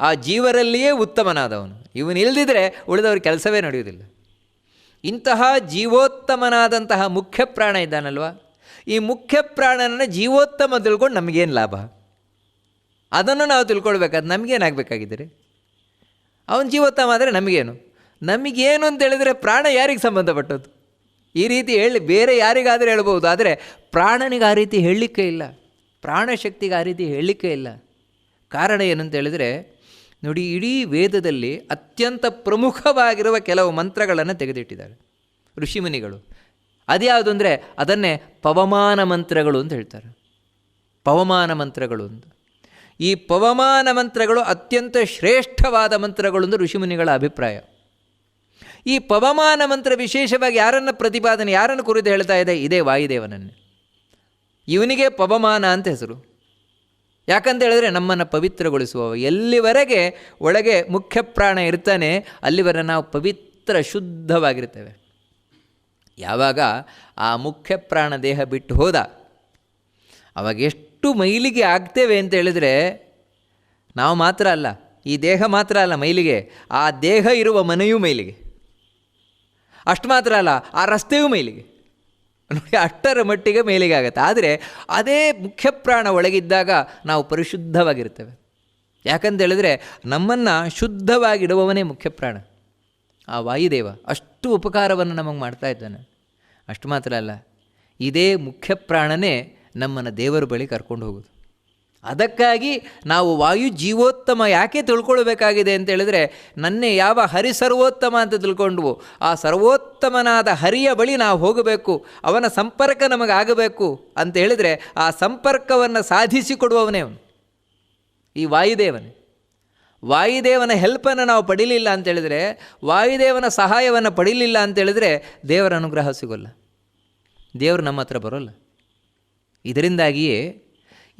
ಆ ಜೀವರಲ್ಲಿಯೇ ಉತ್ತಮನಾದವನು. ಇವನು ಇಲ್ದಿದ್ರೆ ಉಳಿದವ್ರ ಕೆಲಸವೇ ನಡೆಯುವುದಿಲ್ಲ. ಇಂತಹ ಜೀವೋತ್ತಮನಾದಂತಹ ಮುಖ್ಯ ಪ್ರಾಣ ಇದ್ದಾನಲ್ವ? ಈ ಮುಖ್ಯ ಪ್ರಾಣನ ಜೀವೋತ್ತಮ ತಿಳ್ಕೊಂಡು ನಮಗೇನು ಲಾಭ? ಅದನ್ನು ನಾವು ತಿಳ್ಕೊಳ್ಬೇಕಾದ್ರೆ ನಮಗೇನಾಗಬೇಕಾಗಿದ್ದರೆ? ಅವನ ಜೀವೋತ್ತಮ ಆದರೆ ನಮಗೇನು? ನಮಗೇನು ಅಂತ ಹೇಳಿದರೆ ಪ್ರಾಣ ಯಾರಿಗೆ ಸಂಬಂಧಪಟ್ಟದ್ದು? ಈ ರೀತಿ ಹೇಳಿ ಬೇರೆ ಯಾರಿಗಾದರೂ ಹೇಳ್ಬೋದು, ಆದರೆ ಪ್ರಾಣನಿಗೆ ಆ ರೀತಿ ಹೇಳಲಿಕ್ಕೆ ಇಲ್ಲ. ಪ್ರಾಣಶಕ್ತಿಗೆ ಆ ರೀತಿ ಹೇಳಲಿಕ್ಕೆ ಇಲ್ಲ. ಕಾರಣ ಏನಂತ ಹೇಳಿದರೆ ನೋಡಿ, ಇಡೀ ವೇದದಲ್ಲಿ ಅತ್ಯಂತ ಪ್ರಮುಖವಾಗಿರುವ ಕೆಲವು ಮಂತ್ರಗಳನ್ನು ತೆಗೆದಿಟ್ಟಿದ್ದಾರೆ. ಋಷಿಮುನಿಗಳು. ಅದ್ಯಾವುದು ಅಂದರೆ, ಅದನ್ನೇ ಪವಮಾನ ಮಂತ್ರಗಳು ಅಂತ ಹೇಳ್ತಾರೆ. ಪವಮಾನ ಮಂತ್ರಗಳು ಅಂತ ಈ ಪವಮಾನ ಮಂತ್ರಗಳು ಅತ್ಯಂತ ಶ್ರೇಷ್ಠವಾದ ಮಂತ್ರಗಳು ಎಂದು ಋಷಿಮುನಿಗಳ ಅಭಿಪ್ರಾಯ. ಈ ಪವಮಾನ ಮಂತ್ರ ವಿಶೇಷವಾಗಿ ಯಾರನ್ನು ಪ್ರತಿಪಾದನೆ, ಯಾರನ್ನು ಕುರಿತು ಹೇಳ್ತಾ ಇದೆ, ಇದೇ ವಾಯುದೇವನನ್ನೇ. ಇವನಿಗೆ ಪವಮಾನ ಅಂತ ಹೆಸರು. ಯಾಕಂತ ಹೇಳಿದ್ರೆ ನಮ್ಮನ್ನು ಪವಿತ್ರಗೊಳಿಸುವ ಎಲ್ಲಿವರೆಗೆ ಒಳಗೆ ಮುಖ್ಯ ಪ್ರಾಣ ಇರ್ತಾನೆ, ಅಲ್ಲಿವರೆಗೆ ನಾವು ಪವಿತ್ರ ಶುದ್ಧವಾಗಿರ್ತೇವೆ. ಯಾವಾಗ ಆ ಮುಖ್ಯ ಪ್ರಾಣ ದೇಹ ಬಿಟ್ಟು ಹೋದ, ಅವಾಗ ಎಷ್ಟು ಮೈಲಿಗೆ ಆಗ್ತೇವೆ ಅಂತ ಹೇಳಿದರೆ, ನಾವು ಮಾತ್ರ ಅಲ್ಲ, ಈ ದೇಹ ಮಾತ್ರ ಅಲ್ಲ ಮೈಲಿಗೆ, ಆ ದೇಹ ಇರುವ ಮನೆಯೂ ಮೈಲಿಗೆ. ಅಷ್ಟು ಮಾತ್ರ ಅಲ್ಲ, ಆ ರಸ್ತೆಯೂ ಮೈಲಿಗೆ. ನೋಡಿ ಅಷ್ಟರ ಮಟ್ಟಿಗೆ ಮೇಲಿಗೆ ಆಗುತ್ತೆ ಆದರೆ ಅದೇ ಮುಖ್ಯ ಪ್ರಾಣ ಒಳಗಿದ್ದಾಗ ನಾವು ಪರಿಶುದ್ಧವಾಗಿರ್ತೇವೆ. ಯಾಕಂತ ಹೇಳಿದ್ರೆ ನಮ್ಮನ್ನು ಶುದ್ಧವಾಗಿಡುವವನೇ ಮುಖ್ಯ ಪ್ರಾಣ ಆ ವಾಯುದೇವ ಅಷ್ಟು ಉಪಕಾರವನ್ನು ನಮಗೆ ಮಾಡ್ತಾ ಇದ್ದಾನೆ. ಅಷ್ಟು ಮಾತ್ರ ಅಲ್ಲ, ಇದೇ ಮುಖ್ಯ ಪ್ರಾಣನೇ ನಮ್ಮನ್ನು ದೇವರ ಬಳಿ ಕರ್ಕೊಂಡು ಹೋಗೋದು. ಅದಕ್ಕಾಗಿ ನಾವು ವಾಯು ಜೀವೋತ್ತಮ ಯಾಕೆ ತಿಳ್ಕೊಳ್ಬೇಕಾಗಿದೆ ಅಂತ ಹೇಳಿದ್ರೆ, ನನ್ನೆ ಯಾವ ಹರಿ ಸರ್ವೋತ್ತಮ ಅಂತ ತಿಳ್ಕೊಂಡ್ವು. ಆ ಸರ್ವೋತ್ತಮನಾದ ಹರಿಯ ಬಳಿ ನಾವು ಹೋಗಬೇಕು, ಅವನ ಸಂಪರ್ಕ ನಮಗಾಗಬೇಕು ಅಂತ ಹೇಳಿದರೆ, ಆ ಸಂಪರ್ಕವನ್ನು ಸಾಧಿಸಿಕೊಡುವವನೇ ಅವನು. ಈ ವಾಯುದೇವನೇ. ವಾಯುದೇವನ ಹೆಲ್ಪನ್ನು ನಾವು ಪಡೀಲಿಲ್ಲ ಅಂತೇಳಿದರೆ ವಾಯುದೇವನ ಸಹಾಯವನ್ನು ಪಡೀಲಿಲ್ಲ ಅಂತೇಳಿದರೆ ದೇವರ ಅನುಗ್ರಹ ಸಿಗೋಲ್ಲ. ದೇವರು ನಮ್ಮ ಹತ್ರ ಬರೋಲ್ಲ. ಇದರಿಂದಾಗಿಯೇ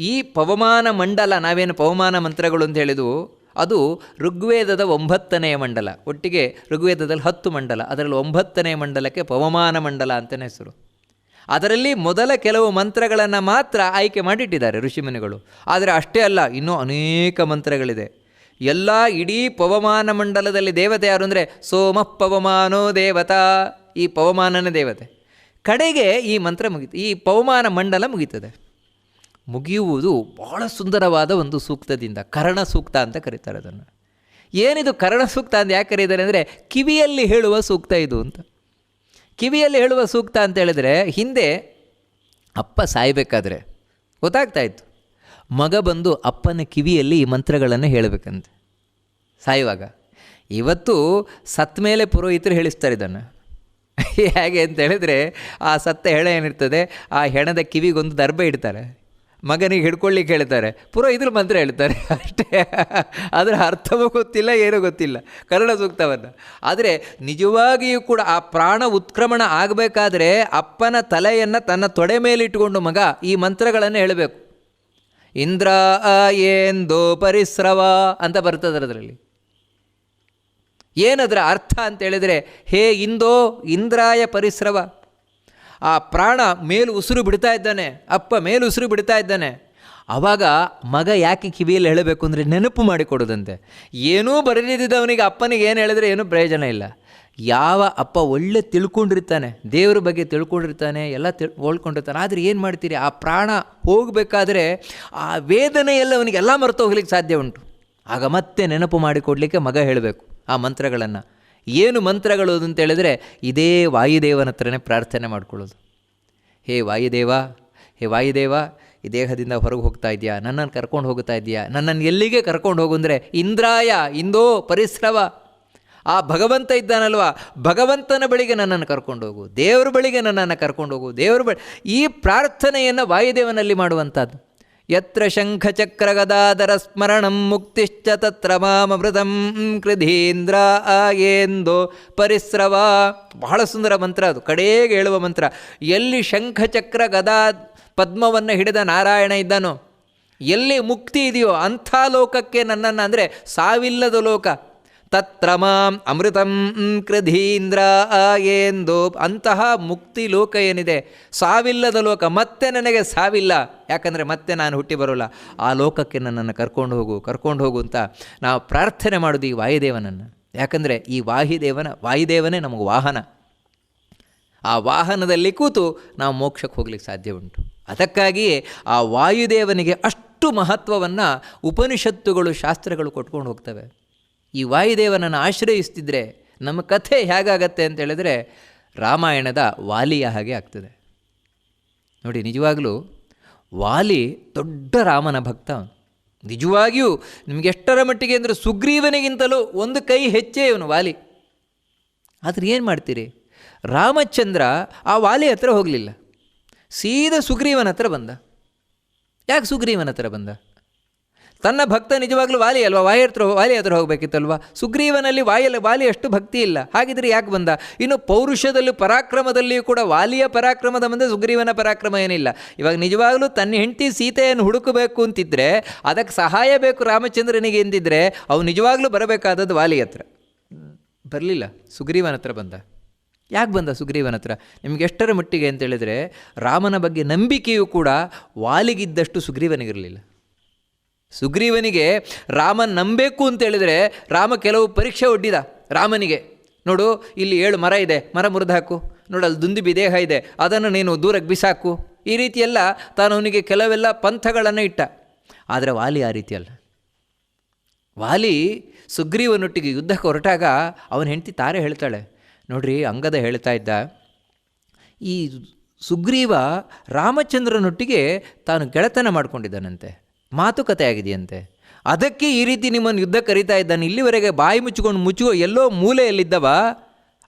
ಈ ಪವಮಾನ ಮಂಡಲ, ನಾವೇನು ಪವಮಾನ ಮಂತ್ರಗಳು ಅಂತ ಹೇಳಿದವು, ಅದು ಋಗ್ವೇದದ ಒಂಬತ್ತನೆಯ ಮಂಡಲ. ಒಟ್ಟಿಗೆ ಋಗ್ವೇದದಲ್ಲಿ ಹತ್ತು ಮಂಡಲ, ಅದರಲ್ಲಿ ಒಂಬತ್ತನೆಯ ಮಂಡಲಕ್ಕೆ ಪವಮಾನ ಮಂಡಲ ಅಂತಲೇ ಹೆಸರು. ಅದರಲ್ಲಿ ಮೊದಲ ಕೆಲವು ಮಂತ್ರಗಳನ್ನು ಮಾತ್ರ ಆಯ್ಕೆ ಮಾಡಿಟ್ಟಿದ್ದಾರೆ ಋಷಿಮುನಿಗಳು ಆದರೆ ಅಷ್ಟೇ ಅಲ್ಲ, ಇನ್ನೂ ಅನೇಕ ಮಂತ್ರಗಳಿದೆ. ಎಲ್ಲ ಇಡೀ ಪವಮಾನ ಮಂಡಲದಲ್ಲಿ ದೇವತೆ ಯಾರು ಅಂದರೆ, ಸೋಮ ಪವಮಾನೋ ದೇವತಾ, ಈ ಪವಮಾನನ ದೇವತೆ. ಕಡೆಗೆ ಈ ಮಂತ್ರ ಮುಗಿತು, ಈ ಪವಮಾನ ಮಂಡಲ ಮುಗೀತದೆ. ಮುಗಿಯುವುದು ಬಹಳ ಸುಂದರವಾದ ಒಂದು ಸೂಕ್ತದಿಂದ ಕರಣ ಸೂಕ್ತ ಅಂತ ಕರೀತಾರೆ ಅದನ್ನು. ಏನಿದು ಕರಣ ಸೂಕ್ತ ಅಂತ ಯಾಕೆ ಕರೀತಾರೆ ಅಂದರೆ ಕಿವಿಯಲ್ಲಿ ಹೇಳುವ ಸೂಕ್ತ ಇದು ಅಂತ. ಕಿವಿಯಲ್ಲಿ ಹೇಳುವ ಸೂಕ್ತ ಅಂತ ಹೇಳಿದ್ರೆ ಹಿಂದೆ ಅಪ್ಪ ಸಾಯಬೇಕಾದ್ರೆ ಗೊತ್ತಾಗ್ತಾ ಇತ್ತು. ಮಗ ಬಂದು ಅಪ್ಪನ ಕಿವಿಯಲ್ಲಿ ಈ ಮಂತ್ರಗಳನ್ನು ಹೇಳಬೇಕಂತೆ. ಸಾಯುವಾಗ. ಇವತ್ತು ಸತ್ತ ಮೇಲೆ ಪುರೋಹಿತರು ಹೇಳಿಸ್ತಾರೆ ಇದನ್ನು. ಹೇಗೆ ಅಂತ ಹೇಳಿದರೆ ಆ ಸತ್ತ ಹೆಣ ಏನಿರ್ತದೆ, ಆ ಹೆಣದ ಕಿವಿಗೊಂದು ದರ್ಬೆ ಇಡ್ತಾರೆ. ಮಗನಿಗೆ ಹಿಡ್ಕೊಳ್ಳಿಕ್ಕೆ ಹೇಳ್ತಾರೆ. ಪುರೋಹಿತರು ಮಂತ್ರ ಹೇಳ್ತಾರೆ. ಅಷ್ಟೇ. ಅದರ ಅರ್ಥವೂ ಗೊತ್ತಿಲ್ಲ, ಏನೂ ಗೊತ್ತಿಲ್ಲ. ಕನ್ನಡ ಸೂಕ್ತವನ್ನು. ಆದರೆ ನಿಜವಾಗಿಯೂ ಕೂಡ ಆ ಪ್ರಾಣ ಉತ್ಕ್ರಮಣ ಆಗಬೇಕಾದ್ರೆ ಅಪ್ಪನ ತಲೆಯನ್ನು ತನ್ನ ತೊಡೆ ಮೇಲಿಟ್ಟುಕೊಂಡು ಮಗ ಈ ಮಂತ್ರಗಳನ್ನು ಹೇಳಬೇಕು. ಇಂದ್ರ ಏಂದೋ ಪರಿಸ್ರವ ಅಂತ ಬರ್ತದೆ ಅದರಲ್ಲಿ. ಏನದರ ಅರ್ಥ ಅಂತೇಳಿದರೆ ಹೇ ಇಂದೋ ಇಂದ್ರಾಯ ಪರಿಸ್ರವ. ಆ ಪ್ರಾಣ ಮೇಲು ಉಸಿರು ಬಿಡ್ತಾ ಇದ್ದಾನೆ, ಅಪ್ಪ ಮೇಲು ಉಸಿರು ಬಿಡ್ತಾ ಇದ್ದಾನೆ. ಆವಾಗ ಮಗ ಯಾಕೆ ಕಿವಿಯಲ್ಲಿ ಹೇಳಬೇಕು ಅಂದರೆ ನೆನಪು ಮಾಡಿಕೊಡೋದಂತೆ. ಏನೂ ಬರೀದಿದ್ದವನಿಗೆ ಅಪ್ಪನಿಗೆ ಏನು ಹೇಳಿದ್ರೆ ಏನೂ ಪ್ರಯೋಜನ ಇಲ್ಲ. ಯಾವ ಅಪ್ಪ ಒಳ್ಳೆ ತಿಳ್ಕೊಂಡಿರ್ತಾನೆ, ದೇವ್ರ ಬಗ್ಗೆ ತಿಳ್ಕೊಂಡಿರ್ತಾನೆ, ಎಲ್ಲ ತಿಳ್ ಹೋಳ್ಕೊಂಡಿರ್ತಾನೆ, ಆದರೆ ಏನು ಮಾಡ್ತೀರಿ? ಆ ಪ್ರಾಣ ಹೋಗಬೇಕಾದ್ರೆ ಆ ವೇದನೆಯೆಲ್ಲ ಅವನಿಗೆಲ್ಲ ಮರೆತು ಹೋಗ್ಲಿಕ್ಕೆ ಸಾಧ್ಯ ಉಂಟು. ಆಗ ಮತ್ತೆ ನೆನಪು ಮಾಡಿಕೊಡ್ಲಿಕ್ಕೆ ಮಗ ಹೇಳಬೇಕು ಆ ಮಂತ್ರಗಳನ್ನು. ಏನು ಮಂತ್ರಗಳು ಅದು ಅಂತೇಳಿದರೆ, ಇದೇ ವಾಯುದೇವನ ಹತ್ರನೇ ಪ್ರಾರ್ಥನೆ ಮಾಡ್ಕೊಳ್ಳೋದು. ಹೇ ವಾಯುದೇವ ಹೇ ವಾಯುದೇವ, ಈ ದೇಹದಿಂದ ಹೊರಗೆ ಹೋಗ್ತಾ ಇದೆಯಾ ನನ್ನನ್ನು ಕರ್ಕೊಂಡು ಹೋಗ್ತಾ ಇದೆಯಾ ನನ್ನನ್ನು ಎಲ್ಲಿಗೆ ಕರ್ಕೊಂಡು ಹೋಗು ಅಂದರೆ, ಇಂದ್ರಾಯ, ಇಂದೋ ಪರಿಸ್ರವ ಆ ಭಗವಂತ ಇದ್ದಾನಲ್ವ? ಭಗವಂತನ ಬಳಿಗೆ ನನ್ನನ್ನು ಕರ್ಕೊಂಡು ಹೋಗು. ದೇವರ ಬಳಿಗೆ ನನ್ನನ್ನು ಕರ್ಕೊಂಡು ಹೋಗು. ದೇವರ ಬಳಿ ಈ ಪ್ರಾರ್ಥನೆಯನ್ನು ವಾಯುದೇವನಲ್ಲಿ ಮಾಡುವಂಥದ್ದು. ಯತ್ರ ಶಂಖಚಕ್ರ ಗದಾಧರ ಸ್ಮರಣಂ ಮುಕ್ತಿಶ್ಚ ತತ್ರ ಮಾಮೃತಂ ಕೃಧೀಂದ್ರ ಆಯೇಂದೋ ಪರಿಸ್ರವ ಬಹಳ ಸುಂದರ ಮಂತ್ರ ಅದು, ಕಡೆಗೆ ಹೇಳುವ ಮಂತ್ರ. ಎಲ್ಲಿ ಶಂಖಚಕ್ರ ಗದಾ ಪದ್ಮವನ್ನು ಹಿಡಿದ ನಾರಾಯಣ ಇದ್ದಾನೋ, ಎಲ್ಲಿ ಮುಕ್ತಿ ಇದೆಯೋ ಅಂಥ ಲೋಕಕ್ಕೆ ನನ್ನನ್ನು ಅಂದರೆ ಸಾವಿಲ್ಲದ ಲೋಕ. ತತ್ರ ಮಾಂ ಅಮೃತಂ ಕೃಧೀಂದ್ರ ಎಂದು ಅಂತಹ ಮುಕ್ತಿ ಲೋಕ ಏನಿದೆ? ಸಾವಿಲ್ಲದ ಲೋಕ, ಮತ್ತೆ ನನಗೆ ಸಾವಿಲ್ಲ. ಯಾಕಂದರೆ ಮತ್ತೆ ನಾನು ಹುಟ್ಟಿ ಬರೋಲ್ಲ. ಆ ಲೋಕಕ್ಕೆ ನನ್ನನ್ನು ಕರ್ಕೊಂಡು ಹೋಗು ಕರ್ಕೊಂಡು ಹೋಗು ಅಂತ ನಾವು ಪ್ರಾರ್ಥನೆ ಮಾಡೋದು ಈ ವಾಯುದೇವನನ್ನು. ಯಾಕಂದರೆ ಈ ವಾಯುದೇವನ, ವಾಯುದೇವನೇ ನಮಗೆ ವಾಹನ. ಆ ವಾಹನದಲ್ಲಿ ಕೂತು ನಾವು ಮೋಕ್ಷಕ್ಕೆ ಹೋಗ್ಲಿಕ್ಕೆ ಸಾಧ್ಯ ಉಂಟು. ಅದಕ್ಕಾಗಿಯೇ ಆ ವಾಯುದೇವನಿಗೆ ಅಷ್ಟು ಮಹತ್ವವನ್ನು ಉಪನಿಷತ್ತುಗಳು, ಶಾಸ್ತ್ರಗಳು ಕೊಟ್ಕೊಂಡು ಹೋಗ್ತವೆ. ಈ ವಾಯುದೇವನನ್ನು ಆಶ್ರಯಿಸ್ತಿದ್ರೆ ನಮ್ಮ ಕಥೆ ಹೇಗಾಗತ್ತೆ ಅಂತ ಹೇಳಿದ್ರೆ ರಾಮಾಯಣದ ವಾಲಿಯ ಹಾಗೆ ಆಗ್ತದೆ. ನೋಡಿ, ನಿಜವಾಗಲೂ ವಾಲಿ ದೊಡ್ಡ ರಾಮನ ಭಕ್ತ ನಿಜವಾಗಿಯೂ ನಿಮಗೆ ಎಷ್ಟರ ಮಟ್ಟಿಗೆ ಅಂದರೆ ಸುಗ್ರೀವನಿಗಿಂತಲೂ ಒಂದು ಕೈ ಹೆಚ್ಚೇ ಇವನು ವಾಲಿ. ಆದರೆ ಏನು ಮಾಡ್ತೀರಿ? ರಾಮಚಂದ್ರ ಆ ವಾಲಿ ಹತ್ರ ಹೋಗಲಿಲ್ಲ. ಸೀದಾ ಸುಗ್ರೀವನ ಹತ್ರ ಬಂದ. ಯಾಕೆ ಸುಗ್ರೀವನ ಹತ್ರ ಬಂದ? ತನ್ನ ಭಕ್ತ ನಿಜವಾಗ್ಲೂ ವಾಲಿ ಅಲ್ವಾ? ವಾಯಿ ಹತ್ರ ವಾಲಿ ಹತ್ರ ಹೋಗಬೇಕಿತ್ತಲ್ವಾ? ಸುಗ್ರೀವನಲ್ಲಿ ವಾಯಲ್ಲ ವಾಲಿ ಅಷ್ಟು ಭಕ್ತಿ ಇಲ್ಲ. ಹಾಗಿದ್ರೆ ಯಾಕೆ ಬಂದ? ಇನ್ನು ಪೌರುಷದಲ್ಲಿ ಪರಾಕ್ರಮದಲ್ಲಿಯೂ ಕೂಡ ವಾಲಿಯ ಪರಾಕ್ರಮದ ಮುಂದೆ ಸುಗ್ರೀವನ ಪರಾಕ್ರಮ ಏನಿಲ್ಲ. ಇವಾಗ ನಿಜವಾಗ್ಲೂ ತನ್ನ ಹೆಂಡತಿ ಸೀತೆಯನ್ನು ಹುಡುಕಬೇಕು ಅಂತಿದ್ರೆ, ಅದಕ್ಕೆ ಸಹಾಯ ಬೇಕು ರಾಮಚಂದ್ರನಿಗೆ ಎಂದಿದ್ರೆ, ಅವು ನಿಜವಾಗ್ಲೂ ಬರಬೇಕಾದದ್ದು ವಾಲಿ ಹತ್ರ. ಬರಲಿಲ್ಲ. ಸುಗ್ರೀವನ ಹತ್ರ ಬಂದ. ಯಾಕೆ ಬಂದ ಸುಗ್ರೀವನ ಹತ್ರ? ನಿಮ್ಗೆ ಎಷ್ಟರ ಮಟ್ಟಿಗೆ ಅಂತೇಳಿದರೆ ರಾಮನ ಬಗ್ಗೆ ನಂಬಿಕೆಯೂ ಕೂಡ ವಾಲಿಗಿದ್ದಷ್ಟು ಸುಗ್ರೀವನಿಗಿರಲಿಲ್ಲ. ಸುಗ್ರೀವನಿಗೆ ರಾಮ ನಂಬಬೇಕು ಅಂತ ಹೇಳಿದರೆ ರಾಮ ಕೆಲವು ಪರೀಕ್ಷೆ ಒಡ್ಡಿದ ರಾಮನಿಗೆ. ನೋಡು, ಇಲ್ಲಿ ಏಳು ಮರ ಇದೆ, ಮರ ಮುರಿದು ಹಾಕು. ನೋಡು, ಅಲ್ಲಿ ದುಂದುಬಿ ದೇಹ ಇದೆ, ಅದನ್ನು ನೀನು ದೂರಕ್ಕೆ ಬಿಸಾಕು. ಈ ರೀತಿಯೆಲ್ಲ ತಾನು ಅವನಿಗೆ ಕೆಲವೆಲ್ಲ ಪಂಥಗಳನ್ನು ಇಟ್ಟ. ಆದರೆ ವಾಲಿ ಆ ರೀತಿಯಲ್ಲ ವಾಲಿ ಸುಗ್ರೀವನೊಟ್ಟಿಗೆ ಯುದ್ಧಕ್ಕೆ ಹೊರಟಾಗ ಅವನ ಹೆಂಡತಿ ತಾರೆ ಹೇಳ್ತಾಳೆ, ನೋಡ್ರಿ, ಅಂಗದ ಹೇಳ್ತಾ ಇದ್ದ, ಈ ಸುಗ್ರೀವ ರಾಮಚಂದ್ರನೊಟ್ಟಿಗೆ ತಾನು ಗೆಳೆತನ ಮಾಡ್ಕೊಂಡಿದ್ದಾನಂತೆ. ಮಾತುಕತೆ ಆಗಿದೆಯಂತೆ ಅದಕ್ಕೆ ಈ ರೀತಿ ನಿಮ್ಮನ್ನು ಯುದ್ಧ ಕರೀತಾ ಇದ್ದಾನೆ. ಇಲ್ಲಿವರೆಗೆ ಬಾಯಿ ಮುಚ್ಚಿಕೊಂಡು ಮುಚ್ಚುವ ಎಲ್ಲೋ ಮೂಲೆಯಲ್ಲಿದ್ದವ,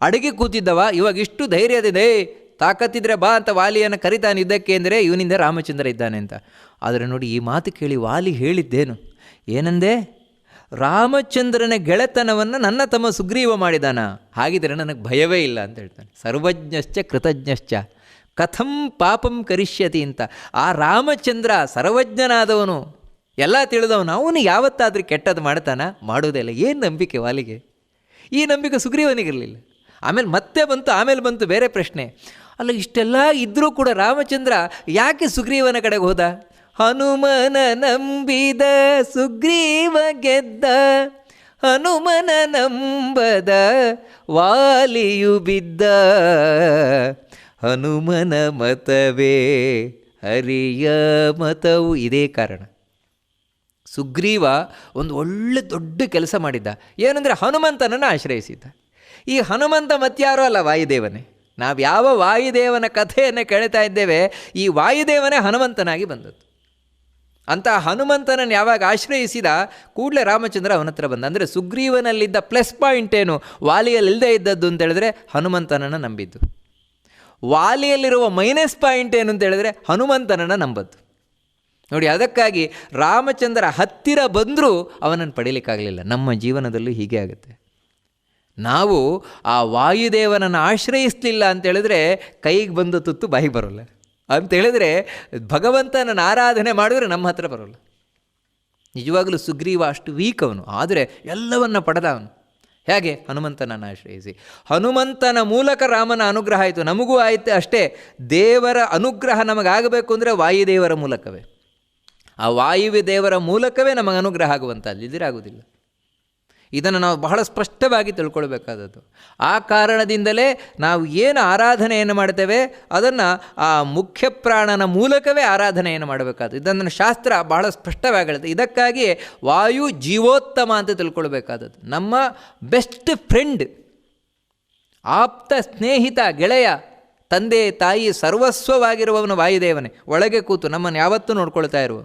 ಅಡುಗೆ ಕೂತಿದ್ದವ, ಇವಾಗ ಇಷ್ಟು ಧೈರ್ಯದಿದೆ. ತಾಕತ್ತಿದ್ರೆ ಬಾ ಅಂತ ವಾಲಿಯನ್ನು ಕರಿತಾನೆ ಯುದ್ಧಕ್ಕೆ ಅಂದರೆ ಇವನಿಂದ ರಾಮಚಂದ್ರ ಇದ್ದಾನೆ ಅಂತ. ಆದರೆ ನೋಡಿ, ಈ ಮಾತು ಕೇಳಿ ವಾಲಿ ಹೇಳಿದ್ದೇನು? ಏನಂದೆ? ರಾಮಚಂದ್ರನ ಗೆಳೆತನವನ್ನು ನನ್ನ ತಮ್ಮ ಸುಗ್ರೀವ ಮಾಡಿದಾನ? ಹಾಗಿದ್ರೆ ನನಗೆ ಭಯವೇ ಇಲ್ಲ ಅಂತ ಹೇಳ್ತಾನೆ. ಸರ್ವಜ್ಞಶ್ಚ ಕೃತಜ್ಞಶ್ಚ. ಕಥಂ ಪಾಪಂ ಕರಿಷ್ಯತಿ ಅಂತ. ಆ ರಾಮಚಂದ್ರ ಸರ್ವಜ್ಞನಾದವನು, ಎಲ್ಲ ತಿಳಿದವನು, ಅವನು ಯಾವತ್ತಾದರೂ ಕೆಟ್ಟದ್ದು ಮಾಡ್ತಾನ? ಮಾಡೋದೇ ಇಲ್ಲ. ಏನು ನಂಬಿಕೆ ವಾಲಿಗೆ? ಈ ನಂಬಿಕೆ ಸುಗ್ರೀವನಿಗಿರಲಿಲ್ಲ. ಆಮೇಲೆ ಮತ್ತೆ ಬಂತು, ಆಮೇಲೆ ಬಂತು ಬೇರೆ ಪ್ರಶ್ನೆ. ಅಲ್ಲ, ಇಷ್ಟೆಲ್ಲ ಇದ್ದರೂ ಕೂಡ ರಾಮಚಂದ್ರ ಯಾಕೆ ಸುಗ್ರೀವನ ಕಡೆಗೆ ಹೋದ? ಹನುಮನ ನಂಬಿದ ಸುಗ್ರೀವ ಗೆದ್ದ, ಹನುಮನ ನಂಬದ ವಾಲಿಯು ಬಿದ್ದ. ಹನುಮನ ಮತವೇ ಹರಿಯ ಮತವು ಇದೇ ಕಾರಣ. ಸುಗ್ರೀವ ಒಂದು ಒಳ್ಳೆ ದೊಡ್ಡ ಕೆಲಸ ಮಾಡಿದ್ದ. ಏನಂದರೆ ಹನುಮಂತನನ್ನು ಆಶ್ರಯಿಸಿದ್ದ. ಈ ಹನುಮಂತ ಮತ್ಯಾರೋ ಅಲ್ಲ ವಾಯುದೇವನೇ? ನಾವು ಯಾವ ವಾಯುದೇವನ ಕಥೆಯನ್ನು ಕೇಳ್ತಾ ಇದ್ದೇವೆ, ಈ ವಾಯುದೇವನೇ ಹನುಮಂತನಾಗಿ ಬಂದದ್ದು. ಅಂತ ಹನುಮಂತನನ್ನು ಯಾವಾಗ ಆಶ್ರಯಿಸಿದ ಕೂಡಲೇ ರಾಮಚಂದ್ರ ಅವನ ಹತ್ರ ಬಂದ. ಅಂದರೆ ಸುಗ್ರೀವನಲ್ಲಿದ್ದ ಪ್ಲಸ್ ಪಾಯಿಂಟ್ ಏನು ವಾಲಿಯಲ್ಲಿಲ್ಲದೆ ಇದ್ದದ್ದು ಅಂತ ಹೇಳಿದ್ರೆ ಹನುಮಂತನನ್ನು ನಂಬಿದ್ದು. ವಾಲಿಯಲ್ಲಿರುವ ಮೈನಸ್ ಪಾಯಿಂಟ್ ಏನು ಅಂತ ಹೇಳಿದ್ರೆ ಹನುಮಂತನನ್ನು ನಂಬದ್ದು ನೋಡಿ, ಅದಕ್ಕಾಗಿ ರಾಮಚಂದ್ರ ಹತ್ತಿರ ಬಂದರೂ ಅವನನ್ನು ಪಡೀಲಿಕ್ಕಾಗಲಿಲ್ಲ. ನಮ್ಮ ಜೀವನದಲ್ಲೂ ಹೀಗೆ ಆಗುತ್ತೆ. ನಾವು ಆ ವಾಯುದೇವನನ್ನು ಆಶ್ರಯಿಸಲಿಲ್ಲ ಅಂತ ಹೇಳಿದ್ರೆ ಕೈಗೆ ಬಂದ ತುತ್ತು ಬಾಯಿಗೆ ಬರೋಲ್ಲ. ಅಂತ ಹೇಳಿದ್ರೆ ಭಗವಂತನ ಆರಾಧನೆ ಮಾಡಿದ್ರೆ ನಮ್ಮ ಹತ್ರ ಬರೋಲ್ಲ. ನಿಜವಾಗಲೂ ಸುಗ್ರೀವ ಅಷ್ಟು ವೀಕ್ ಅವನು. ಆದರೆ ಎಲ್ಲವನ್ನು ಪಡೆದ ಅವನು. ಹೇಗೆ? ಹನುಮಂತನನ್ನು ಆಶ್ರಯಿಸಿ ಹನುಮಂತನ ಮೂಲಕ ರಾಮನ ಅನುಗ್ರಹ ಆಯಿತು. ನಮಗೂ ಆಯಿತು ಅಷ್ಟೇ. ದೇವರ ಅನುಗ್ರಹ ನಮಗಾಗಬೇಕು ಅಂದರೆ ವಾಯುದೇವರ ಮೂಲಕವೇ. ಆ ವಾಯುವಿ ದೇವರ ಮೂಲಕವೇ ನಮಗೆ ಅನುಗ್ರಹ ಆಗುವಂಥದ್ದು ಇದಿರಾಗುವುದಿಲ್ಲ. ಇದನ್ನು ನಾವು ಬಹಳ ಸ್ಪಷ್ಟವಾಗಿ ತಿಳ್ಕೊಳ್ಬೇಕಾದದ್ದು. ಆ ಕಾರಣದಿಂದಲೇ ನಾವು ಏನು ಆರಾಧನೆಯನ್ನು ಮಾಡ್ತೇವೆ, ಅದನ್ನು ಆ ಮುಖ್ಯ ಪ್ರಾಣನ ಮೂಲಕವೇ ಆರಾಧನೆಯನ್ನು ಮಾಡಬೇಕಾದ್ದು. ಇದನ್ನು ಶಾಸ್ತ್ರ ಬಹಳ ಸ್ಪಷ್ಟವಾಗಿ ಹೇಳುತ್ತೆ ಇದಕ್ಕಾಗಿ ವಾಯು ಜೀವೋತ್ತಮ ಅಂತ ತಿಳ್ಕೊಳ್ಬೇಕಾದದ್ದು. ನಮ್ಮ ಬೆಸ್ಟ್ ಫ್ರೆಂಡ್, ಆಪ್ತ ಸ್ನೇಹಿತ, ಗೆಳೆಯ, ತಂದೆ, ತಾಯಿ ಸರ್ವಸ್ವವಾಗಿರುವವನು ವಾಯುದೇವನೇ. ಒಳಗೆ ಕೂತು ನಮ್ಮನ್ನು ಯಾವತ್ತೂ ನೋಡ್ಕೊಳ್ತಾ ಇರುವ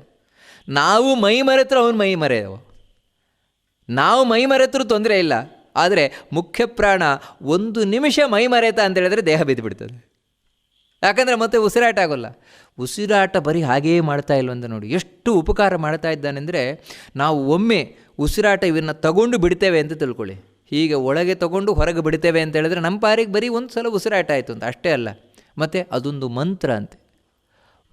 ನಾವು ಮೈ ಮರೆತರೂ ಅವನು ಮೈ ಮರೆಯವ ನಾವು ಮೈ ಮರೆತರೂ ತೊಂದರೆ ಇಲ್ಲ, ಆದರೆ ಮುಖ್ಯ ಪ್ರಾಣ ಒಂದು ನಿಮಿಷ ಮೈ ಮರೆತ ಅಂತ ಹೇಳಿದ್ರೆ ದೇಹ ಬಿದ್ದು ಬಿಡ್ತದೆ ಯಾಕಂದರೆ ಮತ್ತೆ ಉಸಿರಾಟ ಆಗೋಲ್ಲ. ಉಸಿರಾಟ ಬರೀ ಹಾಗೇ ಮಾಡ್ತಾ ಇಲ್ವಂತ ನೋಡಿ, ಎಷ್ಟು ಉಪಕಾರ ಮಾಡ್ತಾ ಇದ್ದಾನೆಂದರೆ ನಾವು ಒಮ್ಮೆ ಉಸಿರಾಟ ಇವನ್ನ ತಗೊಂಡು ಬಿಡ್ತೇವೆ ಅಂತ ತಿಳ್ಕೊಳ್ಳಿ. ಹೀಗೆ ಒಳಗೆ ತಗೊಂಡು ಹೊರಗೆ ಬಿಡ್ತೇವೆ ಅಂತ ಹೇಳಿದ್ರೆ ನಮ್ಮ ಪಾರಿಗೆ ಬರೀ ಒಂದು ಸಲ ಉಸಿರಾಟ ಆಯಿತು ಅಂತ, ಅಷ್ಟೇ ಅಲ್ಲ. ಮತ್ತು ಅದೊಂದು ಮಂತ್ರ ಅಂತೆ.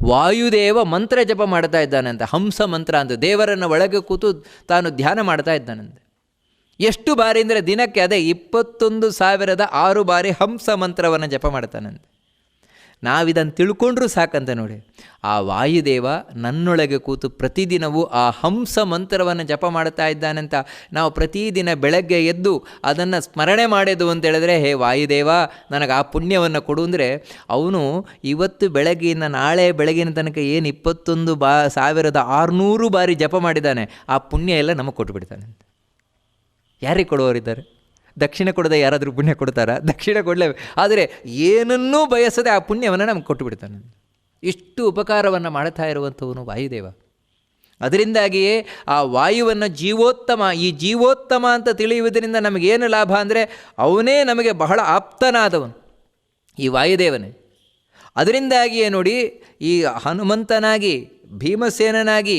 ವಾಯುದೇವ ಮಂತ್ರ ಜಪ ಮಾಡ್ತಾ ಇದ್ದಾನಂತೆ. ಹಂಸ ಮಂತ್ರ ಅಂತ ದೇವರನ್ನು ಒಳಗೆ ಕೂತು ತಾನು ಧ್ಯಾನ ಮಾಡ್ತಾ ಇದ್ದಾನಂತೆ. ಎಷ್ಟು ಬಾರಿ ಅಂದರೆ ದಿನಕ್ಕೆ ಅದೇ ಇಪ್ಪತ್ತೊಂದು ಸಾವಿರದ ಆರು ಬಾರಿ ಹಂಸ ಮಂತ್ರವನ್ನು ಜಪ ಮಾಡ್ತಾನಂತೆ. ನಾವಿದನ್ನು ತಿಳ್ಕೊಂಡ್ರೂ ಸಾಕಂತ ನೋಡಿ. ಆ ವಾಯುದೇವ ನನ್ನೊಳಗೆ ಕೂತು ಪ್ರತಿದಿನವೂ ಆ ಹಂಸ ಮಂತ್ರವನ್ನು ಜಪ ಮಾಡ್ತಾ ಇದ್ದಾನಂತ ನಾವು ಪ್ರತಿದಿನ ಬೆಳಗ್ಗೆ ಎದ್ದು ಅದನ್ನು ಸ್ಮರಣೆ ಮಾಡೋದು ಅಂತ ಹೇಳಿದ್ರೆ, ಹೇ ವಾಯುದೇವ, ನನಗೆ ಆ ಪುಣ್ಯವನ್ನು ಕೊಡು. ಅಂದರೆ, ಅವನು ಇವತ್ತು ಬೆಳಗ್ಗಿನ ನಾಳೆ ಬೆಳಗಿನ ತನಕ ಏನು ಇಪ್ಪತ್ತೊಂದು ಬಾ, ಸಾವಿರದ ಆರುನೂರು ಬಾರಿ ಜಪ ಮಾಡಿದ್ದಾನೆ. ಆ ಪುಣ್ಯ ಎಲ್ಲ ನಮಗೆ ಕೊಟ್ಟುಬಿಡ್ತಾನೆ ಯಾರಿಗೆ ಕೊಡುವವರಿದ್ದಾರೆ? ದಕ್ಷಿಣ ಕೊಡದೆ ಯಾರಾದರೂ ಪುಣ್ಯ ಕೊಡ್ತಾರಾ? ದಕ್ಷಿಣ ಕೊಡಲೇ ಆದರೆ ಏನನ್ನೂ ಬಯಸದೆ ಆ ಪುಣ್ಯವನ್ನು ನಮ್ಗೆ ಕೊಟ್ಟು ಬಿಡ್ತಾನೆ ಇಷ್ಟು ಉಪಕಾರವನ್ನು ಮಾಡ್ತಾ ಇರುವಂಥವನು ವಾಯುದೇವ. ಅದರಿಂದಾಗಿಯೇ ಆ ವಾಯುವನ್ನು ಜೀವೋತ್ತಮ, ಈ ಜೀವೋತ್ತಮ ಅಂತ ತಿಳಿಯುವುದರಿಂದ ನಮಗೇನು ಲಾಭ ಅಂದರೆ ಅವನೇ ನಮಗೆ ಬಹಳ ಆಪ್ತನಾದವನು, ಈ ವಾಯುದೇವನೇ. ಅದರಿಂದಾಗಿಯೇ ನೋಡಿ ಈ ಹನುಮಂತನಾಗಿ, ಭೀಮಸೇನನಾಗಿ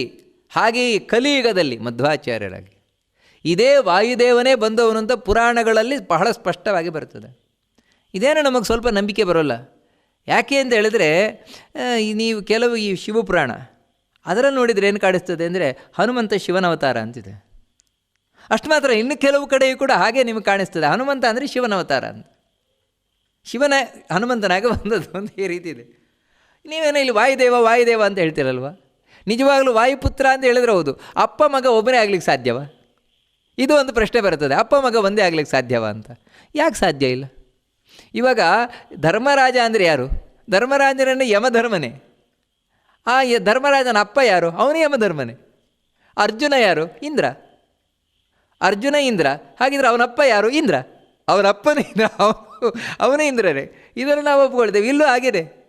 ಹಾಗೆ ಈ ಕಲಿಯುಗದಲ್ಲಿ ಮಧ್ವಾಚಾರ್ಯರಾಗಿ. ಇದೇ ವಾಯುದೇವನೇ ಬಂದವನು ಅಂತ ಪುರಾಣಗಳಲ್ಲಿ ಬಹಳ ಸ್ಪಷ್ಟವಾಗಿ ಬರ್ತದೆ ಇದೇನು ನಮಗೆ ಸ್ವಲ್ಪ ನಂಬಿಕೆ ಬರೋಲ್ಲ. ಯಾಕೆ ಅಂತ ಹೇಳಿದ್ರೆ ನೀವು ಕೆಲವು ಈ ಶಿವಪುರಾಣ, ಅದರಲ್ಲಿ ನೋಡಿದರೆ ಏನು ಕಾಣಿಸ್ತದೆ ಅಂದರೆ ಹನುಮಂತ ಶಿವನ ಅವತಾರ ಅಂತಿದೆ. ಅಷ್ಟು ಮಾತ್ರ, ಇನ್ನು ಕೆಲವು ಕಡೆಯೂ ಕೂಡ ಹಾಗೆ ನಿಮಗೆ ಕಾಣಿಸ್ತದೆ. ಹನುಮಂತ ಅಂದರೆ ಶಿವನ ಅವತಾರ ಅಂತ. ಶಿವನ, ಹನುಮಂತನಾಗ ಬಂದದ್ದು ಅಂತ ಈ ರೀತಿ ಇದೆ. ನೀವೇನೋ ಇಲ್ಲಿ ವಾಯುದೇವ ವಾಯುದೇವ ಅಂತ ಹೇಳ್ತೀರಲ್ವ? ನಿಜವಾಗಲೂ ವಾಯುಪುತ್ರ ಅಂತ ಹೇಳಿದ್ರೆ ಹೌದು. ಅಪ್ಪ, ಮಗ ಒಬ್ಬನೇ ಆಗ್ಲಿಕ್ಕೆ ಸಾಧ್ಯವ? ಇದು ಒಂದು ಪ್ರಶ್ನೆ ಬರುತ್ತದೆ. ಅಪ್ಪ, ಮಗ ಒಂದೇ ಆಗ್ಲಿಕ್ಕೆ ಸಾಧ್ಯವಾ ಅಂತ. ಯಾಕೆ ಸಾಧ್ಯ ಇಲ್ಲ? ಇವಾಗ ಧರ್ಮರಾಜ ಅಂದರೆ ಯಾರು? ಧರ್ಮರಾಜನನ್ನು ಯಮಧರ್ಮನೇ. ಆ ಯ- ಧರ್ಮರಾಜನ ಅಪ್ಪ ಯಾರು? ಅವನು ಯಮಧರ್ಮನೇ. ಅರ್ಜುನ ಯಾರು? ಇಂದ್ರ. ಅರ್ಜುನ, ಇಂದ್ರ. ಹಾಗಿದ್ರೆ ಅವನಪ್ಪ ಯಾರು? ಇಂದ್ರ. ಅವನಪ್ಪನೇ ಇಂದ್ರ. ಅವನು, ಅವನೇ ಇಂದ್ರನೇ. ಇದನ್ನು ನಾವು ಒಪ್ಪಿಕೊಳ್ತೇವೆ ಇಲ್ಲೂ ಆಗಿದೆ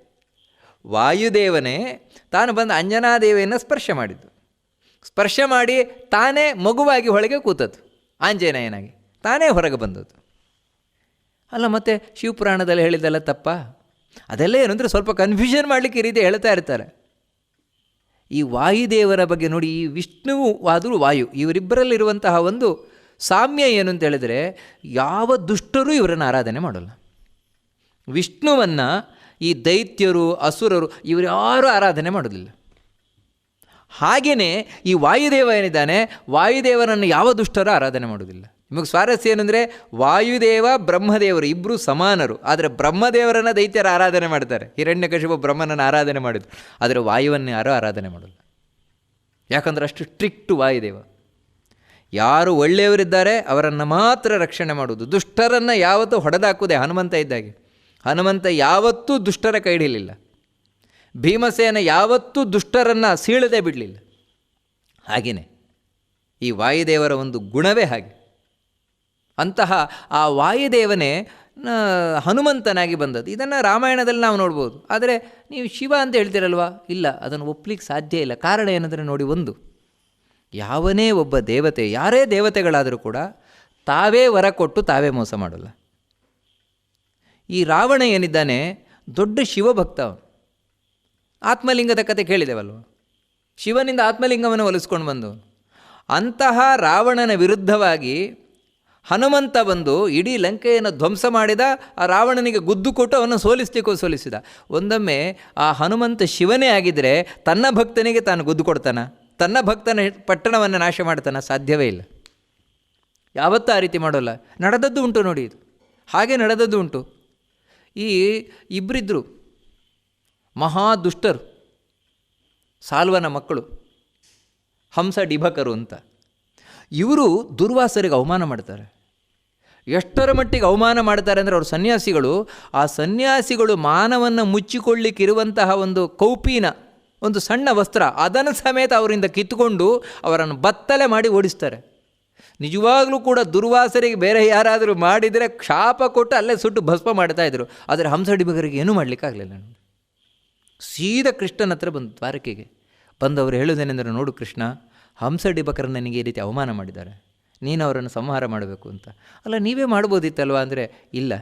ವಾಯುದೇವನೇ ತಾನು ಬಂದು ಅಂಜನಾದೇವಿಯನ್ನು ಸ್ಪರ್ಶ ಮಾಡಿದ್ದು. ಸ್ಪರ್ಶ ಮಾಡಿ ತಾನೇ ಮಗುವಾಗಿ ಒಳಗೆ ಕೂತದ್ದು, ಆಂಜನೇಯನಾಗಿ. ತಾನೇ ಹೊರಗೆ ಬಂದದ್ದು. ಅಲ್ಲ, ಮತ್ತೆ ಶಿವಪುರಾಣದಲ್ಲಿ ಹೇಳಿದ್ದಲ್ಲ ತಪ್ಪ? ಅದೆಲ್ಲ ಏನಂದರೆ ಸ್ವಲ್ಪ ಕನ್ಫ್ಯೂಷನ್ ಮಾಡಲಿಕ್ಕೆ ಈ ರೀತಿ ಹೇಳ್ತಾ ಇರ್ತಾರೆ. ಈ ವಾಯುದೇವರ ಬಗ್ಗೆ ನೋಡಿ, ಈ ವಿಷ್ಣುವು ಆದರೂ ವಾಯು, ಇವರಿಬ್ಬರಲ್ಲಿರುವಂತಹ ಒಂದು ಸಾಮ್ಯ ಏನು ಅಂತ ಹೇಳಿದರೆ, ಯಾವ ದುಷ್ಟರೂ ಇವರನ್ನು ಆರಾಧನೆ ಮಾಡಲ್ಲ. ವಿಷ್ಣುವನ್ನು ಈ ದೈತ್ಯರು, ಅಸುರರು, ಇವರು ಯಾರೂ ಆರಾಧನೆ ಮಾಡೋದಿಲ್ಲ. ಹಾಗೆಯೇ ಈ ವಾಯುದೇವ ಏನಿದ್ದಾನೆ, ವಾಯುದೇವನನ್ನು ಯಾವ ದುಷ್ಟರು ಆರಾಧನೆ ಮಾಡೋದಿಲ್ಲ ನಿಮಗೆ ಸ್ವಾರಸ್ಯ ಏನಂದರೆ, ವಾಯುದೇವ, ಬ್ರಹ್ಮದೇವರು ಇಬ್ಬರು ಸಮಾನರು. ಆದರೆ ಬ್ರಹ್ಮದೇವರನ್ನು ದೈತ್ಯರ ಆರಾಧನೆ ಮಾಡ್ತಾರೆ. ಹಿರಣ್ಯಕಶಿಪು ಬ್ರಹ್ಮನನ್ನು ಆರಾಧನೆ ಮಾಡಿದ್ರು. ಆದರೆ ವಾಯುವನ್ನು ಯಾರೂ ಆರಾಧನೆ ಮಾಡೋಲ್ಲ ಯಾಕಂದರೆ ಅಷ್ಟು ಸ್ಟ್ರಿಕ್ಟು ವಾಯುದೇವ. ಯಾರು ಒಳ್ಳೆಯವರಿದ್ದಾರೆ, ಅವರನ್ನು ಮಾತ್ರ ರಕ್ಷಣೆ ಮಾಡುವುದು. ದುಷ್ಟರನ್ನು ಯಾವತ್ತೂ ಹೊಡೆದಾಕುವುದೇ ಹನುಮಂತ ಇದ್ದಾಗೆ. ಹನುಮಂತ ಯಾವತ್ತೂ ದುಷ್ಟರ ಕೈ ಭೀಮಸೇನ ಯಾವತ್ತೂ ದುಷ್ಟರನ್ನು ಸೀಳದೆ ಬಿಡಲಿಲ್ಲ. ಹಾಗೆಯೇ ಈ ವಾಯುದೇವರ ಒಂದು ಗುಣವೇ ಹಾಗೆ. ಅಂತಹ ಆ ವಾಯುದೇವನೇ ಹನುಮಂತನಾಗಿ ಬಂದದ್ದು. ಇದನ್ನು ರಾಮಾಯಣದಲ್ಲಿ ನಾವು ನೋಡ್ಬೋದು. ಆದರೆ ನೀವು ಶಿವ ಅಂತ ಹೇಳ್ತೀರಲ್ವಾ? ಇಲ್ಲ, ಅದನ್ನು ಒಪ್ಪಲಿಕ್ಕೆ ಸಾಧ್ಯ ಇಲ್ಲ. ಕಾರಣ ಏನಂದರೆ ನೋಡಿ ಒಂದು, ಯಾವನೇ ಒಬ್ಬ ದೇವತೆ, ಯಾರೇ ದೇವತೆಗಳಾದರೂ ಕೂಡ ತಾವೇ ವರ ಕೊಟ್ಟು ತಾವೇ ಮೋಸ ಮಾಡಲ್ಲ. ಈ ರಾವಣ ಏನಿದ್ದಾನೆ, ದೊಡ್ಡ ಶಿವಭಕ್ತ ಅವನು. ಆತ್ಮಲಿಂಗದ ಕತೆ ಕೇಳಿದೆವಲ್ವ? ಶಿವನಿಂದ ಆತ್ಮಲಿಂಗವನ್ನು ಒಲಿಸ್ಕೊಂಡು ಬಂದು, ಅಂತಹ ರಾವಣನ ವಿರುದ್ಧವಾಗಿ ಹನುಮಂತ ಬಂದು ಇಡೀ ಲಂಕೆಯನ್ನು ಧ್ವಂಸ ಮಾಡಿದ, ಆ ರಾವಣನಿಗೆ ಗುದ್ದು ಕೊಟ್ಟು ಅವನು ಸೋಲಿಸ್ಲಿಕ್ಕೂ ಸೋಲಿಸಿದ. ಒಂದೊಮ್ಮೆ ಆ ಹನುಮಂತ ಶಿವನೇ ಆಗಿದ್ದರೆ ತನ್ನ ಭಕ್ತನಿಗೆ ತಾನು ಗುದ್ದು ಕೊಡ್ತಾನ? ತನ್ನ ಭಕ್ತನ ಪಟ್ಟಣವನ್ನು ನಾಶ ಮಾಡ್ತಾನ? ಸಾಧ್ಯವೇ ಇಲ್ಲ. ಯಾವತ್ತೂ ಆ ರೀತಿ ಮಾಡೋಲ್ಲ. ನಡೆದದ್ದು ಉಂಟು ನೋಡಿ ಇದು. ಹಾಗೆ ನಡೆದದ್ದು ಉಂಟು. ಈ ಇಬ್ಬರಿದ್ದರು ಮಹಾ ದುಷ್ಟರು ಸಾಲ್ವನ ಮಕ್ಕಳು, ಹಂಸ ಡಿಭಕರು ಅಂತ. ಇವರು ದುರ್ವಾಸರಿಗೆ ಅವಮಾನ ಮಾಡ್ತಾರೆ. ಎಷ್ಟರ ಮಟ್ಟಿಗೆ ಅವಮಾನ ಮಾಡ್ತಾರೆ ಅಂದರೆ ಅವರು ಸನ್ಯಾಸಿಗಳು. ಆ ಸನ್ಯಾಸಿಗಳು ಮಾನವನ್ನು ಮುಚ್ಚಿಕೊಳ್ಳಿಕ್ಕಿರುವಂತಹ ಒಂದು ಕೌಪೀನ, ಒಂದು ಸಣ್ಣ ವಸ್ತ್ರ, ಅದನ್ನು ಸಮೇತ ಅವರಿಂದ ಕಿತ್ತುಕೊಂಡು ಅವರನ್ನು ಬತ್ತಲೆ ಮಾಡಿ ಓಡಿಸ್ತಾರೆ. ನಿಜವಾಗಲೂ ಕೂಡ ದುರ್ವಾಸರಿಗೆ ಬೇರೆ ಯಾರಾದರೂ ಮಾಡಿದರೆ ಕ್ಷಾಪ ಕೊಟ್ಟು ಅಲ್ಲೇ ಸುಟ್ಟು ಭಸ್ಮ ಮಾಡ್ತಾಯಿದ್ರು ಆದರೆ ಹಂಸ ಡಿಬಗರಿಗೆ ಏನೂ ಮಾಡಲಿಕ್ಕಾಗಲಿಲ್ಲ. ಸೀದಾ ಕೃಷ್ಣನ ಹತ್ರ ಬಂದು ದ್ವಾರಕೆಗೆ. ಬಂದವರು ಹೇಳೋದೇನೆಂದರೆ ನೋಡು ಕೃಷ್ಣ ಹಂಸ ಡಿಬಕರ ನನಗೆ ಈ ರೀತಿ ಅವಮಾನ ಮಾಡಿದ್ದಾರೆ. ನೀನು ಅವರನ್ನು ಸಂಹಾರ ಮಾಡಬೇಕು ಅಂತ. ಅಲ್ಲ, ನೀವೇ ಮಾಡ್ಬೋದಿತ್ತಲ್ವ ಅಂದರೆ, ಇಲ್ಲ,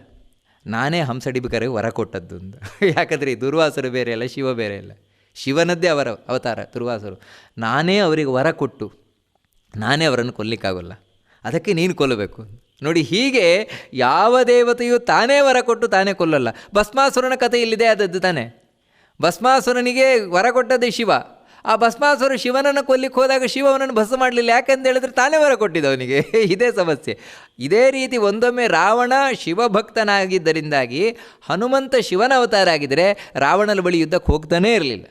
ನಾನೇ ಹಂಸ ಡಿಬಕರಿಗೆ ವರ ಕೊಟ್ಟದ್ದು ಅಂತ. ಯಾಕಂದರೆ ಈ ದುರ್ವಾಸರು ಬೇರೆ ಅಲ್ಲ, ಶಿವ ಬೇರೆ ಇಲ್ಲ ಶಿವನದ್ದೇ ಅವರ ಅವತಾರ, ದುರ್ವಾಸರು. ನಾನೇ ಅವರಿಗೆ ವರ ಕೊಟ್ಟು, ನಾನೇ ಅವರನ್ನು ಕೊಲ್ಲಿಕ್ಕಾಗಲ್ಲ ಅದಕ್ಕೆ ನೀನು ಕೊಲ್ಲಬೇಕು ನೋಡಿ, ಹೀಗೆ ಯಾವ ದೇವತೆಯು ತಾನೇ ವರ ಕೊಟ್ಟು ತಾನೇ ಕೊಲ್ಲಲ್ಲ. ಭಸ್ಮಾಸುರನ ಕಥೆ ಇಲ್ಲಿದೆ, ಆದದ್ದು ತಾನೇ. ಭಸ್ಮಾಸುರನಿಗೆ ವರ ಕೊಟ್ಟದ್ದೇ ಶಿವ. ಆ ಭಸ್ಮಾಸುರ ಶಿವನನ್ನು ಕೊಲ್ಲಿಕ್ಕೆ ಹೋದಾಗ ಶಿವ ಅವನನ್ನು ಭಸ್ಮ ಮಾಡಲಿಲ್ಲ. ಯಾಕೆಂತ ಹೇಳಿದ್ರೆ ತಾನೇ ವರ ಕೊಟ್ಟಿದ್ದ ಅವನಿಗೆ. ಇದೇ ಸಮಸ್ಯೆ. ಇದೇ ರೀತಿ ಒಂದೊಮ್ಮೆ ರಾವಣ ಶಿವಭಕ್ತನಾಗಿದ್ದರಿಂದಾಗಿ ಹನುಮಂತ ಶಿವನ ಅವತಾರ ಆಗಿದ್ದರೆ ರಾವಣನ ಬಳಿ ಯುದ್ಧಕ್ಕೆ ಹೋಗ್ತಾನೇ ಇರಲಿಲ್ಲ.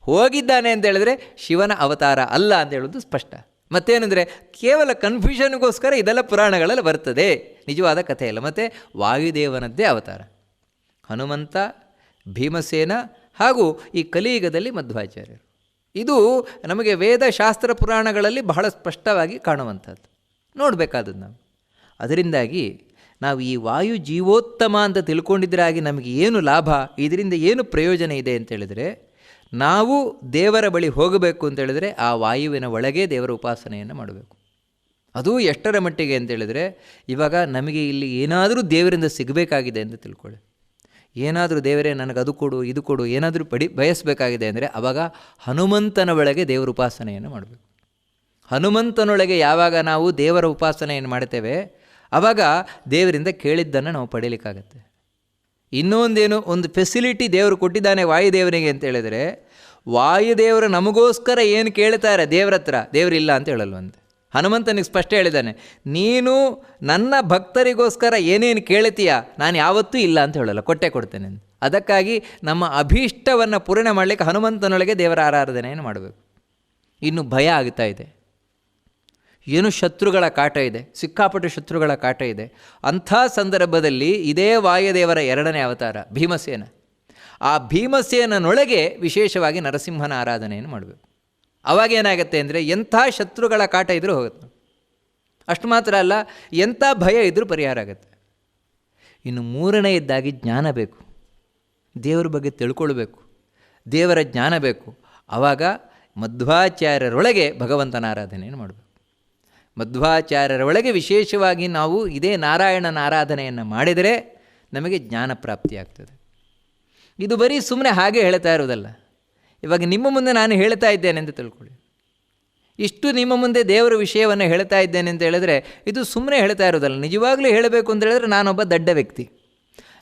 ಹೋಗಿದ್ದಾನೆ ಅಂತ ಹೇಳಿದ್ರೆ ಶಿವನ ಅವತಾರ ಅಲ್ಲ ಅಂತ ಹೇಳೋದು ಸ್ಪಷ್ಟ. ಮತ್ತೇನೆಂದರೆ ಕೇವಲ ಕನ್ಫ್ಯೂಷನ್ಗೋಸ್ಕರ ಇದೆಲ್ಲ ಪುರಾಣಗಳಲ್ಲಿ ಬರ್ತದೆ. ನಿಜವಾದ ಕಥೆಯಲ್ಲ. ಮತ್ತು ವಾಯುದೇವನದ್ದೇ ಅವತಾರ. ಹನುಮಂತ ಭೀಮಸೇನ ಹಾಗೂ ಈ ಕಲಿಯುಗದಲ್ಲಿ ಮಧ್ವಾಚಾರ್ಯರು. ಇದು ನಮಗೆ ವೇದ ಶಾಸ್ತ್ರ ಪುರಾಣಗಳಲ್ಲಿ ಬಹಳ ಸ್ಪಷ್ಟವಾಗಿ ಕಾಣುವಂಥದ್ದು. ನೋಡಬೇಕಾದದ್ದು ನಾವು. ಅದರಿಂದಾಗಿ ನಾವು ಈ ವಾಯು ಜೀವೋತ್ತಮ ಅಂತ ತಿಳ್ಕೊಂಡಿದ್ದರಾಗಿ ನಮಗೆ ಏನು ಲಾಭ, ಇದರಿಂದ ಏನು ಪ್ರಯೋಜನ ಇದೆ ಅಂತ ಹೇಳಿದರೆ, ನಾವು ದೇವರ ಬಳಿ ಹೋಗಬೇಕು ಅಂತ ಹೇಳಿದರೆ ಆ ವಾಯುವಿನ ಒಳಗೆ ದೇವರ ಉಪಾಸನೆಯನ್ನು ಮಾಡಬೇಕು. ಅದು ಎಷ್ಟರ ಮಟ್ಟಿಗೆ ಅಂತ ಹೇಳಿದರೆ, ಇವಾಗ ನಮಗೆ ಇಲ್ಲಿ ಏನಾದರೂ ದೇವರಿಂದ ಸಿಗಬೇಕಾಗಿದೆ ಅಂತ ತಿಳ್ಕೊಳ್ಳಿ. ಏನಾದರೂ ದೇವರೇ ನನಗೆ ಅದು ಕೊಡು, ಇದು ಕೊಡು, ಏನಾದರೂ ಪಡಿ, ಬಯಸಬೇಕಾಗಿದೆ ಅಂದರೆ ಆವಾಗ ಹನುಮಂತನ ಒಳಗೆ ದೇವರ ಉಪಾಸನೆಯನ್ನು ಮಾಡಬೇಕು. ಹನುಮಂತನೊಳಗೆ ಯಾವಾಗ ನಾವು ದೇವರ ಉಪಾಸನೆಯನ್ನು ಮಾಡ್ತೇವೆ ಆವಾಗ ದೇವರಿಂದ ಕೇಳಿದ್ದನ್ನು ನಾವು ಪಡೀಲಿಕ್ಕಾಗತ್ತೆ. ಇನ್ನೊಂದೇನು, ಒಂದು ಫೆಸಿಲಿಟಿ ದೇವರು ಕೊಟ್ಟಿದ್ದಾನೆ ವಾಯುದೇವನಿಗೆ ಅಂತ ಹೇಳಿದರೆ, ವಾಯುದೇವರು ನಮಗೋಸ್ಕರ ಏನು ಕೇಳ್ತಾರೆ, ದೇವರ ಹತ್ರ, ದೇವರಿಲ್ಲ ಅಂತ ಹೇಳಲ್ವಂತೆ. ಹನುಮಂತನಿಗೆ ಸ್ಪಷ್ಟ ಹೇಳಿದ್ದಾನೆ, ನೀನು ನನ್ನ ಭಕ್ತರಿಗೋಸ್ಕರ ಏನೇನು ಕೇಳ್ತೀಯ? ನಾನು ಯಾವತ್ತೂ ಇಲ್ಲ ಅಂತ ಹೇಳಲ್ಲ, ಕೊಟ್ಟೆ ಕೊಡ್ತೇನೆ ಅದಕ್ಕಾಗಿ ನಮ್ಮ ಅಭೀಷ್ಟವನ್ನು ಪೂರ್ಣ ಮಾಡಲಿಕ್ಕೆ ಹನುಮಂತನೊಳಗೆ ದೇವರ ಆರಾಧನೆಯನ್ನು ಮಾಡಬೇಕು. ಇನ್ನು ಭಯ ಆಗ್ತಾ ಇದೆ. ಏನು ಶತ್ರುಗಳ ಕಾಟ ಇದೆ, ಸಿಕ್ಕಾಪಟ್ಟು ಶತ್ರುಗಳ ಕಾಟ ಇದೆ. ಅಂಥ ಸಂದರ್ಭದಲ್ಲಿ ಇದೇ ವಾಯುದೇವರ ಎರಡನೇ ಅವತಾರ, ಭೀಮಸೇನ. ಆ ಭೀಮಸೇನನೊಳಗೆ ವಿಶೇಷವಾಗಿ ನರಸಿಂಹನ ಆರಾಧನೆಯನ್ನು ಮಾಡಬೇಕು. ಅವಾಗ ಏನಾಗುತ್ತೆ ಅಂದರೆ ಎಂಥ ಶತ್ರುಗಳ ಕಾಟ ಇದ್ರೂ ಹೋಗುತ್ತೆ. ಅಷ್ಟು ಮಾತ್ರ ಅಲ್ಲ, ಎಂಥ ಭಯ ಇದ್ದರೂ ಪರಿಹಾರ ಆಗುತ್ತೆ. ಇನ್ನು ಮೂರನೇ ಇದ್ದಾಗಿ ಜ್ಞಾನ ಬೇಕು. ದೇವರ ಬಗ್ಗೆ ತಿಳ್ಕೊಳ್ಬೇಕು. ದೇವರ ಜ್ಞಾನ ಬೇಕು. ಆವಾಗ ಮಧ್ವಾಚಾರ್ಯರೊಳಗೆ ಭಗವಂತನ ಆರಾಧನೆಯನ್ನು ಮಾಡಬೇಕು. ಮಧ್ವಾಚಾರ್ಯರೊಳಗೆ ವಿಶೇಷವಾಗಿ ನಾವು ಇದೇ ನಾರಾಯಣನ ಆರಾಧನೆಯನ್ನು ಮಾಡಿದರೆ ನಮಗೆ ಜ್ಞಾನ ಪ್ರಾಪ್ತಿಯಾಗ್ತದೆ. ಇದು ಬರೀ ಸುಮ್ಮನೆ ಹಾಗೆ ಹೇಳ್ತಾ ಇರೋದಲ್ಲ. ಇವಾಗ ನಿಮ್ಮ ಮುಂದೆ ನಾನು ಹೇಳ್ತಾ ಇದ್ದೇನೆ ಅಂತ ತಿಳ್ಕೊಳ್ಳಿ. ಇಷ್ಟು ನಿಮ್ಮ ಮುಂದೆ ದೇವರ ವಿಷಯವನ್ನು ಹೇಳ್ತಾ ಇದ್ದೇನೆ ಅಂತ ಹೇಳಿದ್ರೆ ಇದು ಸುಮ್ಮನೆ ಹೇಳ್ತಾ ಇರೋದಲ್ಲ. ನಿಜವಾಗ್ಲೂ ಹೇಳಬೇಕು ಅಂತ ಹೇಳಿದ್ರೆ ನಾನೊಬ್ಬ ದಡ್ಡ ವ್ಯಕ್ತಿ.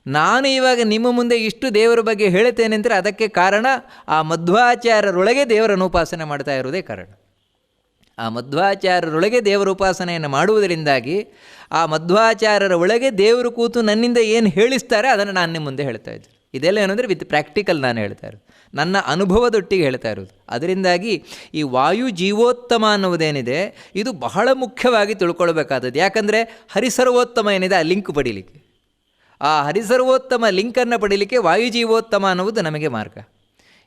ನಾನು ಇವಾಗ ನಿಮ್ಮ ಮುಂದೆ ಇಷ್ಟು ದೇವರ ಬಗ್ಗೆ ಹೇಳ್ತೇನೆ ಅಂದರೆ ಅದಕ್ಕೆ ಕಾರಣ ಆ ಮಧ್ವಾಚಾರ್ಯರೊಳಗೆ ದೇವರನ್ನು ಉಪಾಸನೆ ಮಾಡ್ತಾ ಇರೋದೇ ಕಾರಣ. ಆ ಮಧ್ವಾಚಾರ್ಯರೊಳಗೆ ದೇವರ ಉಪಾಸನೆಯನ್ನು ಮಾಡುವುದರಿಂದಾಗಿ ಆ ಮಧ್ವಾಚಾರ್ಯರ ಒಳಗೆ ದೇವರು ಕೂತು ನನ್ನಿಂದ ಏನು ಹೇಳಿಸ್ತಾರೆ ಅದನ್ನು ನಾನು ನಿಮ್ಮ ಮುಂದೆ ಹೇಳ್ತಾ ಇದ್ದೆ ಇದೆಲ್ಲ ಏನಂದರೆ ವಿತ್ ಪ್ರಾಕ್ಟಿಕಲ್ ನಾನು ಹೇಳ್ತಾ ಇರೋದು. ನನ್ನ ಅನುಭವದೊಟ್ಟಿಗೆ ಹೇಳ್ತಾ ಇರೋದು. ಅದರಿಂದಾಗಿ ಈ ವಾಯು ಜೀವೋತ್ತಮ ಅನ್ನುವುದೇನಿದೆ, ಇದು ಬಹಳ ಮುಖ್ಯವಾಗಿ ತಿಳ್ಕೊಳ್ಬೇಕಾದದ್ದು. ಯಾಕಂದರೆ ಹರಿಸರ್ವೋತ್ತಮ ಏನಿದೆ, ಆ ಲಿಂಕ್ ಪಡೀಲಿಕ್ಕೆ. ಆ ಹರಿಸರ್ವೋತ್ತಮ ಲಿಂಕನ್ನು ಪಡೀಲಿಕ್ಕೆ ವಾಯು ಜೀವೋತ್ತಮ ಅನ್ನುವುದು ನಮಗೆ ಮಾರ್ಗ.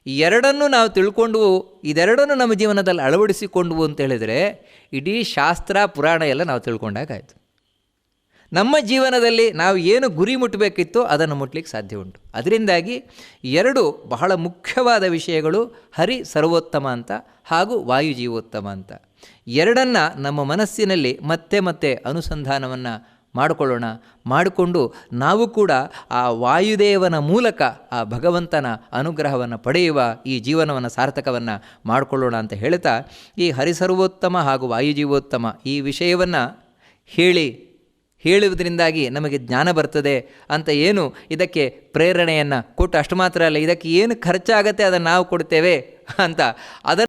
ಈ ಎರಡನ್ನು ನಾವು ತಿಳ್ಕೊಂಡು, ಇದೆರಡನ್ನು ನಮ್ಮ ಜೀವನದಲ್ಲಿ ಅಳವಡಿಸಿಕೊಂಡು ಅಂತ ಹೇಳಿದರೆ, ಇಡೀ ಶಾಸ್ತ್ರ, ಪುರಾಣ ಎಲ್ಲ ನಾವು ತಿಳ್ಕೊಂಡಾಗಾಯಿತು. ನಮ್ಮ ಜೀವನದಲ್ಲಿ ನಾವು ಏನು ಗುರಿ ಮುಟ್ಟಬೇಕಿತ್ತು ಅದನ್ನು ಮುಟ್ಲಿಕ್ಕೆ ಸಾಧ್ಯ ಉಂಟು. ಅದರಿಂದಾಗಿ ಎರಡು ಬಹಳ ಮುಖ್ಯವಾದ ವಿಷಯಗಳು ಹರಿ ಸರ್ವೋತ್ತಮ ಅಂತ ಹಾಗೂ ವಾಯು ಜೀವೋತ್ತಮ ಅಂತ. ಎರಡನ್ನು ನಮ್ಮ ಮನಸ್ಸಿನಲ್ಲಿ ಮತ್ತೆ ಮತ್ತೆ ಅನುಸಂಧಾನವನ್ನು ಮಾಡಿಕೊಳ್ಳೋಣ. ಮಾಡಿಕೊಂಡು ನಾವು ಕೂಡ ಆ ವಾಯುದೇವನ ಮೂಲಕ ಆ ಭಗವಂತನ ಅನುಗ್ರಹವನ್ನು ಪಡೆಯುವ ಈ ಜೀವನವನ್ನು ಸಾರ್ಥಕವನ್ನು ಮಾಡಿಕೊಳ್ಳೋಣ ಅಂತ ಹೇಳ್ತಾ ಈ ಹರಿಸರ್ವೋತ್ತಮ ಹಾಗೂ ವಾಯುಜೀವೋತ್ತಮ ಈ ವಿಷಯವನ್ನು ಹೇಳಿ ಹೇಳುವುದರಿಂದಾಗಿ ನಮಗೆ ಜ್ಞಾನ ಬರ್ತದೆ ಅಂತ ಏನು ಇದಕ್ಕೆ ಪ್ರೇರಣೆಯನ್ನು ಕೊಟ್ಟು ಅಷ್ಟು ಮಾತ್ರ ಅಲ್ಲ, ಇದಕ್ಕೆ ಏನು ಖರ್ಚಾಗತ್ತೆ ಅದನ್ನು ನಾವು ಕೊಡ್ತೇವೆ ಅಂತ ಅದನ್ನು